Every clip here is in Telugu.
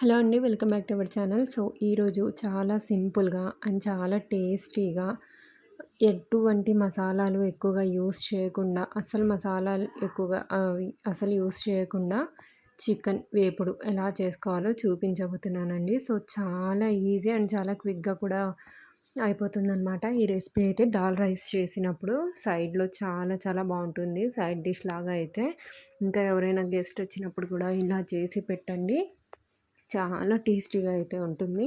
హలో అండి welcome back to our channel. So ఈరోజు చాలా సింపుల్గా అండ్ చాలా టేస్టీగా ఎటువంటి మసాలాలు ఎక్కువగా యూస్ చేయకుండా అసలు మసాలాలు ఎక్కువగా అసలు యూస్ చేయకుండా చికెన్ వేపుడు ఎలా చేసుకోవాలో చూపించబోతున్నానండి. సో చాలా ఈజీ అండ్ చాలా క్విక్గా కూడా అయిపోతుందన్నమాట. ఈ రెసిపీ అయితే దాల్ రైస్ చేసినప్పుడు సైడ్లో చాలా చాలా బాగుంటుంది సైడ్ డిష్ లాగా అయితే. ఇంకా ఎవరైనా గెస్ట్ వచ్చినప్పుడు కూడా ఇలా చేసి పెట్టండి. చాలా టేస్టీగా అయితే ఉంటుంది.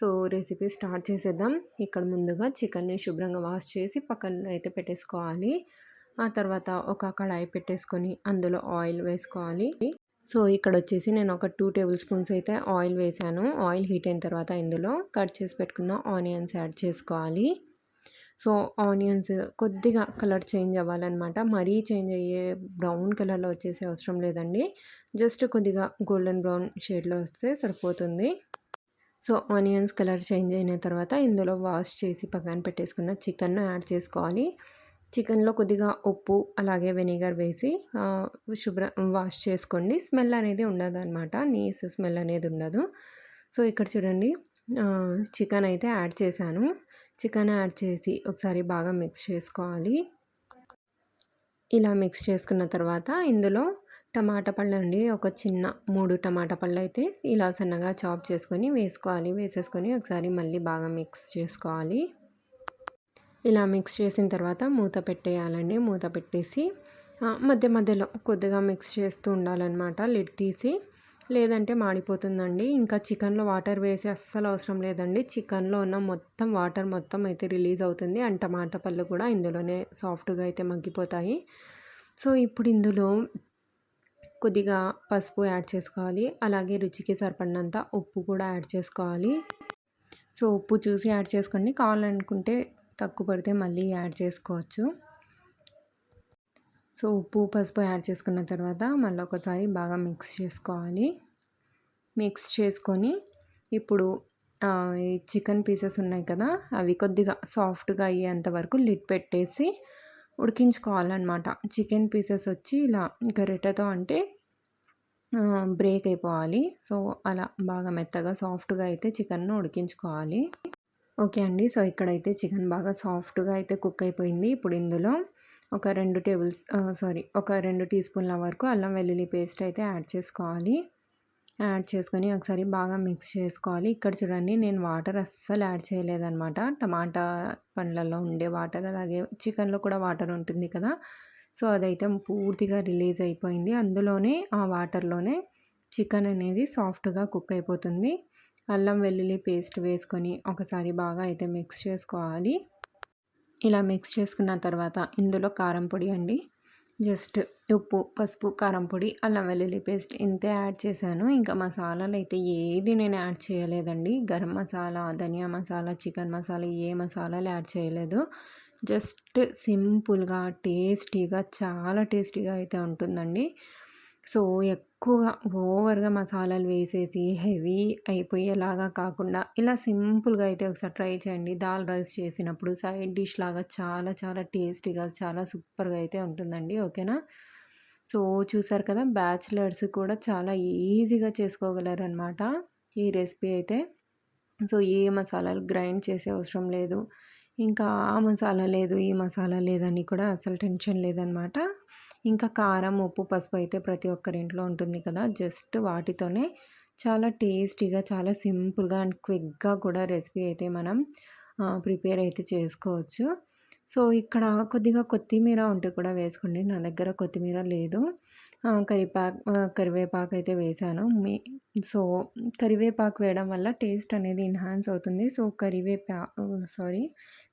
సో రెసిపీ స్టార్ట్ చేసేద్దాం. ఇక్కడ ముందుగా చికెన్ని శుభ్రంగా వాష్ చేసి పక్కన అయితే పెట్టేసుకోవాలి. ఆ తర్వాత ఒక కడాయి పెట్టేసుకొని అందులో ఆయిల్ వేసుకోవాలి. సో ఇక్కడ వచ్చేసి నేను ఒక టూ టేబుల్ స్పూన్స్ అయితే ఆయిల్ వేసాను. ఆయిల్ హీట్ అయిన తర్వాత ఇందులో కట్ చేసి పెట్టుకున్న ఆనియన్స్ యాడ్ చేసుకోవాలి. సో ఆనియన్స్ కొద్దిగా కలర్ చేంజ్ అవ్వాలన్నమాట. మరీ చేంజ్ అయ్యే బ్రౌన్ కలర్లో వచ్చేసే అవసరం లేదండి. జస్ట్ కొద్దిగా గోల్డెన్ బ్రౌన్ షేడ్లో వస్తే సరిపోతుంది. సో ఆనియన్స్ కలర్ చేంజ్ అయిన తర్వాత ఇందులో వాష్ చేసి పక్కన పెట్టేసుకున్న చికెన్ను యాడ్ చేసుకోవాలి. చికెన్లో కొద్దిగా ఉప్పు అలాగే వెనిగర్ వేసి శుభ్ర వాష్ చేసుకోండి. స్మెల్ అనేది ఉండదు అనమాట నీస్ స్మెల్ అనేది ఉండదు. సో ఇక్కడ చూడండి. చికెన్ అయితే యాడ్ చేశాను. చికెన్ యాడ్ చేసి ఒకసారి బాగా మిక్స్ చేసుకోవాలి. ఇలా మిక్స్ చేసుకున్న తర్వాత ఇందులో టమాటా పళ్ళు అండి ఒక చిన్న మూడు టమాటా పళ్ళు అయితే ఇలా సన్నగా చాప్ చేసుకొని వేసుకోవాలి. వేసేసుకొని ఒకసారి మళ్ళీ బాగా మిక్స్ చేసుకోవాలి. ఇలా మిక్స్ చేసిన తర్వాత మూత పెట్టేయాలండి. మూత పెట్టేసి మధ్య మధ్యలో కొద్దిగా మిక్స్ చేస్తూ ఉండాలన్నమాట. లిడ్ తీసి లేదంటే మాడిపోతుందండి. ఇంకా చికెన్లో వాటర్ వేసి అస్సలు అవసరం లేదండి. చికెన్లో ఉన్న మొత్తం వాటర్ మొత్తం అయితే రిలీజ్ అవుతుంది. అండ్ టమాటా పళ్ళు కూడా ఇందులోనే సాఫ్ట్గా అయితే మగ్గిపోతాయి. సో ఇప్పుడు ఇందులో కొద్దిగా పసుపు యాడ్ చేసుకోవాలి. అలాగే రుచికి సరిపడినంత ఉప్పు కూడా యాడ్ చేసుకోవాలి. సో ఉప్పు చూసి యాడ్ చేసుకోండి. కావాలనుకుంటే తక్కువ పడితే మళ్ళీ యాడ్ చేసుకోవచ్చు. సో ఉప్పు పసుపు యాడ్ చేసుకున్న తర్వాత మళ్ళీ ఒకసారి బాగా మిక్స్ చేసుకోవాలి. మిక్స్ చేసుకొని ఇప్పుడు చికెన్ పీసెస్ ఉన్నాయి కదా అవి కొద్దిగా సాఫ్ట్గా అయ్యేంత వరకు లిడ్ పెట్టేసి ఉడికించుకోవాలన్నమాట. చికెన్ పీసెస్ వచ్చి ఇలా గరిటెతో అంటే బ్రేక్ అయిపోవాలి. సో అలా బాగా మెత్తగా సాఫ్ట్గా అయితే చికెన్ను ఉడికించుకోవాలి. ఓకే అండి. సో ఇక్కడైతే చికెన్ బాగా సాఫ్ట్గా అయితే కుక్ అయిపోయింది. ఇప్పుడు ఇందులో ఒక రెండు టేబుల్స్ సారీ ఒక రెండు టీ స్పూన్ల వరకు అల్లం వెల్లుల్లి పేస్ట్ అయితే యాడ్ చేసుకోవాలి. యాడ్ చేసుకొని ఒకసారి బాగా మిక్స్ చేసుకోవాలి. ఇక్కడ చూడండి నేను వాటర్ అస్సలు యాడ్ చేయలేదన్నమాట. టమాటా పండ్లలో ఉండే వాటర్ అలాగే చికెన్లో కూడా వాటర్ ఉంటుంది కదా. సో అదైతే పూర్తిగా రిలీజ్ అయిపోయింది. అందులోనే ఆ వాటర్లోనే చికెన్ అనేది సాఫ్ట్గా కుక్ అయిపోతుంది. అల్లం వెల్లుల్లి పేస్ట్ వేసుకొని ఒకసారి బాగా అయితే మిక్స్ చేసుకోవాలి. ఇలా మిక్స్ చేసుకున్న తర్వాత ఇందులో కారం పొడి అండి. జస్ట్ ఉప్పు పసుపు కారం పొడి అల్లం వెల్లుల్లి పేస్ట్ ఇంతే యాడ్ చేశాను. ఇంకా మసాలాలు అయితే ఏది నేను యాడ్ చేయలేదండి. గరం మసాలా ధనియా మసాలా చికెన్ మసాలా ఏ మసాలాలు యాడ్ చేయలేదు. జస్ట్ సింపుల్గా టేస్టీగా చాలా టేస్టీగా అయితే ఉంటుందండి. సో ఎక్కువగా ఓవర్గా మసాలాలు వేసేసి హెవీ అయిపోయేలాగా కాకుండా ఇలా సింపుల్గా అయితే ఒకసారి ట్రై చేయండి. దాల్ రైస్ చేసినప్పుడు సైడ్ డిష్ లాగా చాలా చాలా టేస్టీగా చాలా సూపర్గా అయితే ఉంటుందండి. ఓకేనా? సో చూసారు కదా? బ్యాచిలర్స్ కూడా చాలా ఈజీగా చేసుకోగలరు అనమాట ఈ రెసిపీ అయితే. సో ఏ మసాలాలు గ్రైండ్ చేసే అవసరం లేదు. ఇంకా ఆ మసాలా లేదు ఈ మసాలా లేదని కూడా అసలు టెన్షన్ లేదనమాట. ఇంకా కారం ఉప్పు పసుపు అయితే ప్రతి ఒక్కరి ఇంట్లో ఉంటుంది కదా. జస్ట్ వాటితోనే చాలా టేస్టీగా చాలా సింపుల్గా అండ్ క్విక్గా కూడా రెసిపీ అయితే మనం ప్రిపేర్ అయితే చేసుకోవచ్చు. సో ఇక్కడ కొద్దిగా కొత్తిమీర ఉంటే కూడా వేసుకోండి. నా దగ్గర కొత్తిమీర లేదు. కరివేపాకు కరివేపాకు అయితే వేసాను. మీ సో కరివేపాకు వేయడం వల్ల టేస్ట్ అనేది ఎన్హాన్స్ అవుతుంది. సో కరివేపా సారీ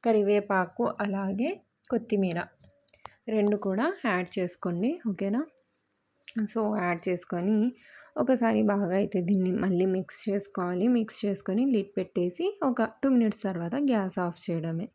కరివేపాకు అలాగే కొత్తిమీర రెండు కూడా యాడ్ చేసుకోండి. ఓకేనా? సో యాడ్ చేసుకొని ఒకసారి బాగా అయితే దీన్ని మళ్ళీ మిక్స్ చేసుకోవాలి. మిక్స్ చేసుకొని లిడ్ పెట్టేసి ఒక టూ మినిట్స్ తర్వాత గ్యాస్ ఆఫ్ చేయడమే.